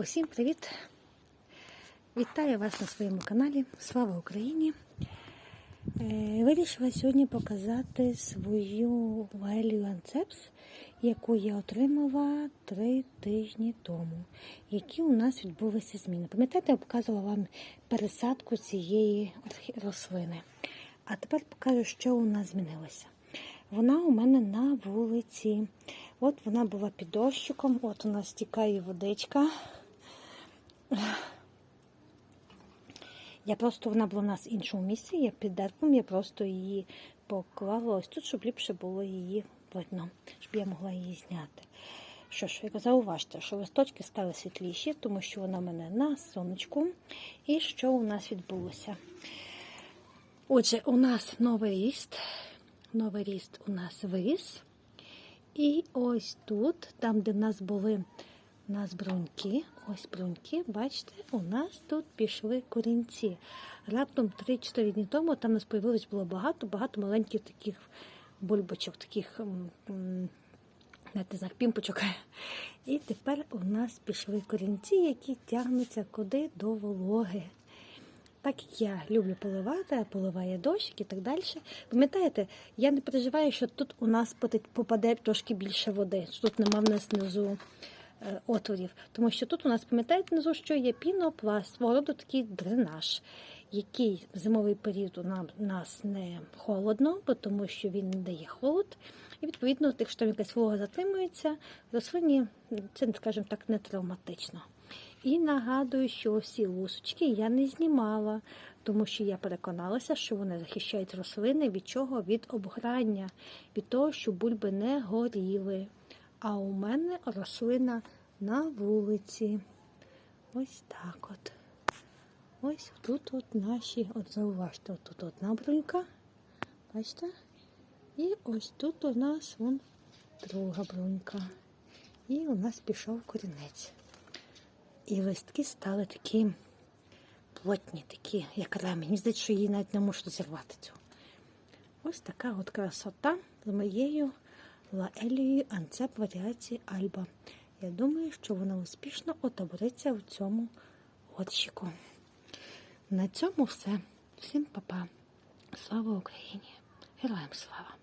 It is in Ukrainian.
Усім привіт! Вітаю вас на своєму каналі. Слава Україні! Е, Вирішила сьогодні показати свою Ваелію Анцепс, яку я отримала три тижні тому, які у нас відбулися зміни. Пам'ятаєте, я показувала вам пересадку цієї рослини. А тепер покажу, що у нас змінилося. Вона у мене на вулиці. От вона була під дощиком, от у нас стікає водичка. Я просто вона була в нас в іншому місці, я під деревом, я просто її поклала ось тут, щоб ліпше було її видно, щоб я могла її зняти. Що ж, як зауважте, що листочки стали світліші, тому що вона в мене на сонечку. І що у нас відбулося? Отже, у нас новий ріст. Новий ріст у нас виріс. І ось тут, там, де в нас були у нас бруньки, ось бруньки, бачите, у нас тут пішли корінці. Раптом 3-4 дні тому там у нас появилось було багато, багато маленьких таких бульбочок, таких не знаю, пімпочок. І тепер у нас пішли корінці, які тягнуться куди до вологи. Так як я люблю поливати, поливає дощик і так далі. Пам'ятаєте, я не переживаю, що тут у нас попаде трошки більше води, що тут нема в нас внизу отворів. Тому що тут у нас, пам'ятаєте, внизу, що є пінопласт, свого роду такий дренаж, який в зимовий період у нас не холодно, тому що він не дає холод. І відповідно, якщо там якась волога затримується, рослині це, скажімо так, не травматично. І нагадую, що всі лусочки я не знімала, тому що я переконалася, що вони захищають рослини від чого? Від обграння, від того, що бульби не горіли. А у мене рослина на вулиці. Ось так от. Ось тут от наші, от зауважте, от тут одна брунька. Бачите? І ось тут у нас вон друга брунька. І у нас пішов корінець. І листки стали такі плотні, такі, як ремінь. Мені здається, що її навіть не можу зірвати цю. Ось така от красота з моєю лаелією анцеп варіації Альба. Я думаю, що вона успішно отобриться в цьому годщику. На цьому все. Всім па-па. Слава Україні! Героям слава!